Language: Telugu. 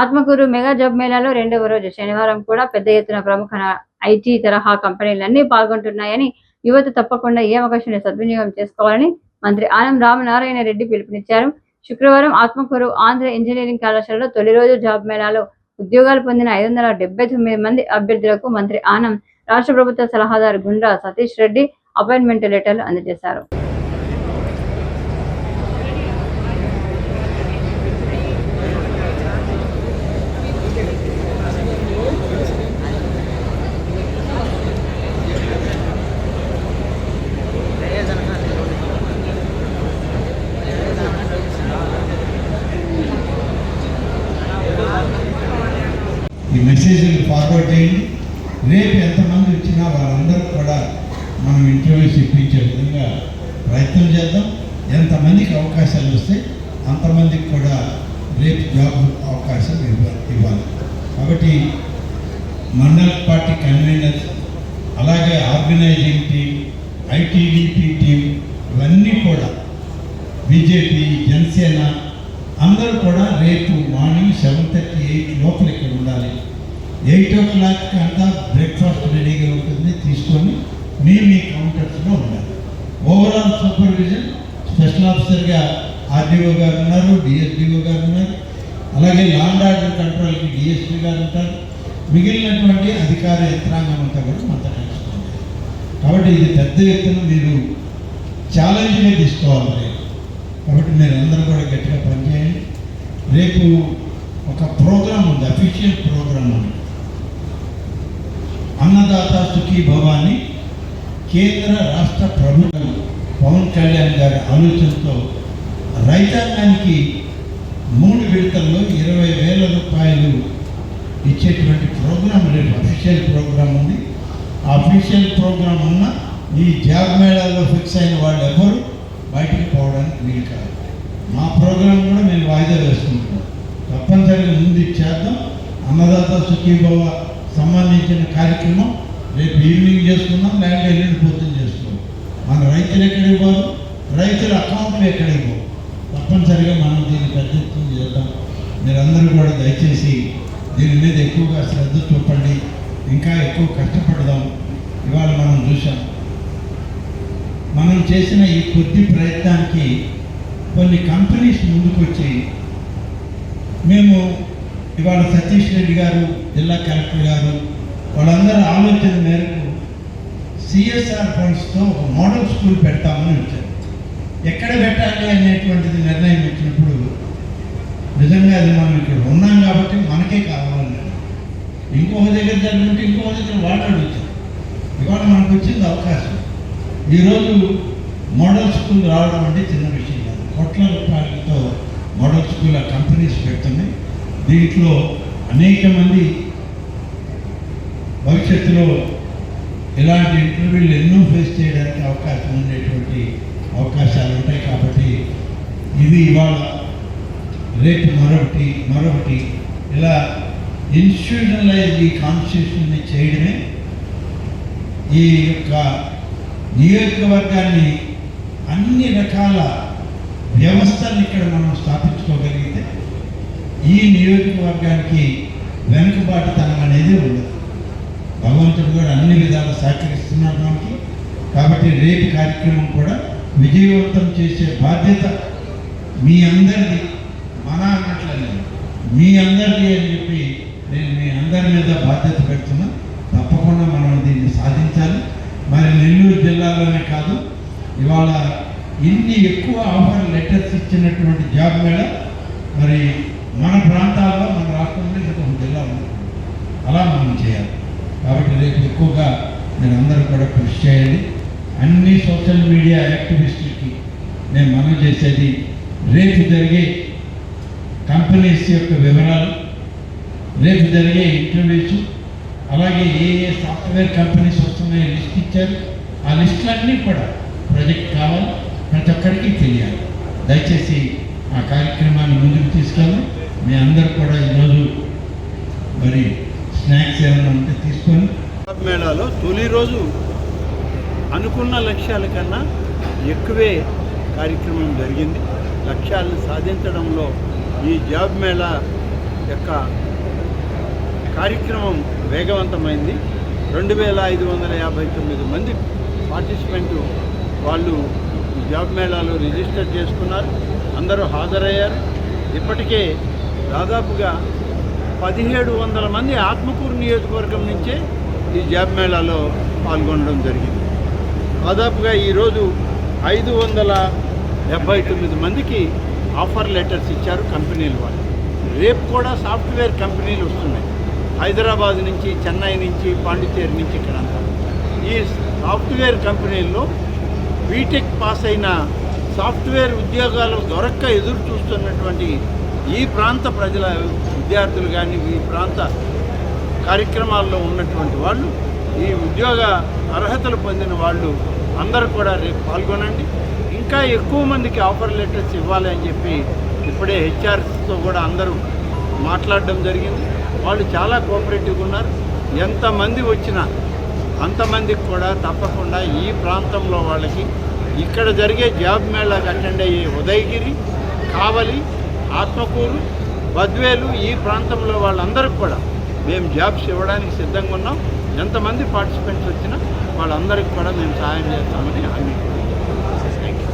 ఆత్మకూరు మెగా జాబ్ మేళాలో రెండవ రోజు శనివారం కూడా పెద్ద ఎత్తున ప్రముఖ ఐటీ తరహా కంపెనీలన్నీ పాల్గొంటున్నాయని యువత తప్పకుండా ఈ అవకాశాన్ని సద్వినియోగం చేసుకోవాలని మంత్రి ఆనం రామనారాయణ రెడ్డి పిలుపునిచ్చారు. శుక్రవారం ఆత్మకూరు ఆంధ్ర ఇంజనీరింగ్ కళాశాలలో తొలి రోజు జాబ్ మేళాలో ఉద్యోగాలు పొందిన ఐదు వందల డెబ్బై తొమ్మిది మంది అభ్యర్థులకు మంత్రి ఆనం రాష్ట్ర ప్రభుత్వ సలహాదారు గుండ్రా సతీష్ రెడ్డి అపాయింట్మెంట్ లెటర్లు అందజేశారు. మెసేజ్ని ఫార్వర్డ్ చేయండి. రేపు ఎంతమంది వచ్చినా వాళ్ళందరూ కూడా మనం ఇంటర్వ్యూస్ ఇప్పించే విధంగా ప్రయత్నం చేద్దాం. ఎంతమందికి అవకాశాలు వస్తే అంతమందికి కూడా రేపు జాబ్ అవకాశం ఇవ్వాలి. కాబట్టి మండల పార్టీ కన్వీనర్ అలాగే ఆర్గనైజింగ్ టీం ఐటీడీపీ టీం ఇవన్నీ కూడా బీజేపీ జనసేన అందరూ కూడా రేపు మార్నింగ్ సెవెన్ థర్టీ ఎయిట్ లోపల ఇక్కడ ఉండాలి. ఎయిట్ ఓ క్లాక్ అంతా బ్రేక్ఫాస్ట్ రెడీగా ఉంటుంది తీసుకొని మేము మీ కౌంటర్స్లో ఉండాలి. ఓవరాల్ సూపర్విజన్ స్పెషల్ ఆఫీసర్గా ఆర్డీఓ గారు ఉన్నారు డిఎస్డిఓ గారు ఉన్నారు అలాగే లాండ్ ఆర్డర్ కంట్రోల్కి డిఎస్పీ గారు ఉంటారు. మిగిలినటువంటి అధికార యంత్రాంగం అంతా కూడా మనతో కలుస్తుంది కాబట్టి ఇది పెద్ద ఎత్తున మీరు ఛాలెంజ్గా తీసుకోవాలి రేపు. కాబట్టి మీరు అందరూ కూడా గట్టిగా పనిచేయండి. రేపు ఒక ప్రోగ్రామ్ ఉంది అఫీషియల్ ప్రోగ్రామ్ ఉంది. సుఖీ భవాన్ని కేంద్ర రాష్ట్ర ప్రభుత్వం పవన్ కళ్యాణ్ గారి ఆలోచనతో రైతాంగానికి మూడు విడతల్లో ఇరవై వేల రూపాయలు ఇచ్చేటువంటి ప్రోగ్రాం రేపు అఫీషియల్ ప్రోగ్రాం ఉంది. ఆ అఫీషియల్ ప్రోగ్రాం ఉన్న ఈ జాబ్ మేళాల్లో ఫిక్స్ అయిన వాళ్ళు ఎవరు? బయటికి పోవడానికి వీలు కాదు. మా ప్రోగ్రాం కూడా మేము వాయిదా వేసుకుంటున్నాం. తప్పనిసరిగా ముందు ఇచ్చేద్దాం. అన్నదాత సుఖీభవ సంబంధించిన కార్యక్రమం రేపు ఈవినింగ్ చేసుకుందాం లేకపోతే ఎల్లుండి పొద్దున్న చేసుకుందాం మన రైతులు ఎక్కడికి పోరు రైతుల అకౌంట్లు ఎక్కడికి పోవు తప్పనిసరిగా మనం దీన్ని పెద్ద ఎత్తున చేద్దాం. మీరందరూ కూడా దయచేసి దీని మీద ఎక్కువగా శ్రద్ధ చూపండి. ఇంకా ఎక్కువ కష్టపడదాం. ఇవాళ మనం చూసాం మనం చేసిన ఈ కొద్ది ప్రయత్నానికి కొన్ని కంపెనీస్ ముందుకొచ్చి మేము ఇవాళ సతీష్ రెడ్డి గారు జిల్లా కలెక్టర్ గారు వాళ్ళందరూ ఆలోచన మేరకు సిఎస్ఆర్ ఫండ్స్తో ఒక మోడల్ స్కూల్ పెడతామని వచ్చారు. ఎక్కడ పెట్టాలి అనేటువంటిది నిర్ణయం వచ్చినప్పుడు నిజంగా అది మనం ఇక్కడ ఉన్నాం కాబట్టి మనకే కావాలని ఇంకొక దగ్గర జరుగుతుంటే ఇంకొక దగ్గర వాళ్ళు అడుగుతారు. ఇవాళ మనకు వచ్చింది అవకాశం. ఈరోజు మోడల్ స్కూల్ రావడం అంటే చిన్న విషయం కాదు. కోట్ల రూపాయలతో మోడల్ స్కూల్ ఆ కంపెనీస్ పెడుతున్నాయి. దీంట్లో అనేక మంది భవిష్యత్తులో ఇలాంటి ఇంటర్వ్యూలు ఎన్నో ఫేస్ చేయడానికి అవకాశం ఉండేటువంటి అవకాశాలు ఉంటాయి కాబట్టి ఇది ఇవాళ రేపు మరొకటి మరొకటి ఇలా ఇన్స్టిట్యూషనలైజ్ ఈ కాన్స్టిట్యూషన్ని చేయడమే ఈ యొక్క నియోజకవర్గాన్ని అన్ని రకాల వ్యవస్థలు ఇక్కడ మనం స్థాపించుకోగలిగితే ఈ నియోజకవర్గానికి వెనుకబాటుతనం అనేది ఉండదు. భగవంతుడు కూడా అన్ని విధాలు సహకరిస్తున్నాడు మనకి కాబట్టి రేపు కార్యక్రమం కూడా విజయవంతం చేసే బాధ్యత మీ అందరిది. మన అన్నట్లనే మీ అందరిది అని చెప్పి నేను మీ అందరి మీద బాధ్యత పెడుతున్నా. తప్పకుండా మనం దీన్ని సాధించాలి. మరి నెల్లూరు జిల్లాలోనే కాదు ఇవాళ ఇన్ని ఎక్కువ ఆఫర్ లెటర్స్ ఇచ్చినటువంటి జాబ్ మేళ. మరి మన ప్రాంతాల్లో మన రాష్ట్రంలో ఇంకా ఒక జిల్లా ఉంది అలా మనం చేయాలి కాబట్టి రేపు ఎక్కువగా మీరు అందరూ కూడా కృషి చేయండి. అన్ని సోషల్ మీడియా యాక్టివిస్టులకి నేను మనం చేసేది రేపు జరిగే కంపెనీస్ యొక్క వివరాలు రేపు జరిగే ఇంటర్వ్యూస్ అలాగే ఏ ఏ సాఫ్ట్వేర్ కంపెనీస్ వస్తున్నాయో లిస్ట్ ఇచ్చారు. ఆ లిస్టులన్నీ కూడా ప్రొజెక్ట్ కావాలి ప్రతి ఒక్కరికి తెలియాలి. దయచేసి ఆ కార్యక్రమాన్ని ముందుకు తీసుకెళ్ళి మీ అందరు కూడా ఈరోజు మరి స్నాక్స్ ఏమైనా ఉంటే తీసుకొని మేళాలో తొలి రోజు అనుకున్న లక్ష్యాల కన్నా ఎక్కువే కార్యక్రమం జరిగింది. లక్ష్యాలను సాధించడంలో ఈ జాబ్ మేళా యొక్క కార్యక్రమం వేగవంతమైంది. రెండు వేల ఐదు వందల యాభై తొమ్మిది మంది పార్టిసిపెంట్ వాళ్ళు ఈ జాబ్ మేళాలో రిజిస్టర్ చేసుకున్నారు. అందరూ హాజరయ్యారు. ఇప్పటికే దాదాపుగా పదిహేడు వందల మంది ఆత్మకూరు నియోజకవర్గం నుంచే ఈ జాబ్ మేళాలో పాల్గొనడం జరిగింది. దాదాపుగా ఈరోజు ఐదు వందల డెబ్బై తొమ్మిది మందికి ఆఫర్ లెటర్స్ ఇచ్చారు కంపెనీలు వాళ్ళు. రేపు కూడా సాఫ్ట్వేర్ కంపెనీలు వస్తున్నాయి. హైదరాబాద్ నుంచి చెన్నై నుంచి పాండిచేరి నుంచి ఇక్కడంతా. ఈ సాఫ్ట్వేర్ కంపెనీల్లో బీటెక్ పాస్ అయిన సాఫ్ట్వేర్ ఉద్యోగాలు దొరక్క ఎదురు చూస్తున్నటువంటి ఈ ప్రాంత ప్రజల విద్యార్థులు కానీ ఈ ప్రాంత కార్యక్రమాల్లో ఉన్నటువంటి వాళ్ళు ఈ ఉద్యోగ అర్హతలు పొందిన వాళ్ళు అందరూ కూడా రేపు పాల్గొనండి. ఇంకా ఎక్కువ మందికి ఆఫర్ లెటర్స్ ఇవ్వాలి అని చెప్పి ఇప్పుడే హెచ్ఆర్సీతో కూడా అందరూ మాట్లాడడం జరిగింది. వాళ్ళు చాలా కోఆపరేటివ్గా ఉన్నారు. ఎంతమంది వచ్చినా అంతమందికి కూడా తప్పకుండా ఈ ప్రాంతంలో వాళ్ళకి ఇక్కడ జరిగే జాబ్ మేళాకి అటెండ్ అయ్యే ఉదయగిరి కావలి ఆత్మకూరు బద్వేలు ఈ ప్రాంతంలో వాళ్ళందరికీ కూడా మేము జాబ్స్ ఇవ్వడానికి సిద్ధంగా ఉన్నాం. ఎంతమంది పార్టిసిపెంట్స్ వచ్చినా వాళ్ళందరికీ కూడా మేము సహాయం చేస్తామని హామీ థ్యాంక్ యూ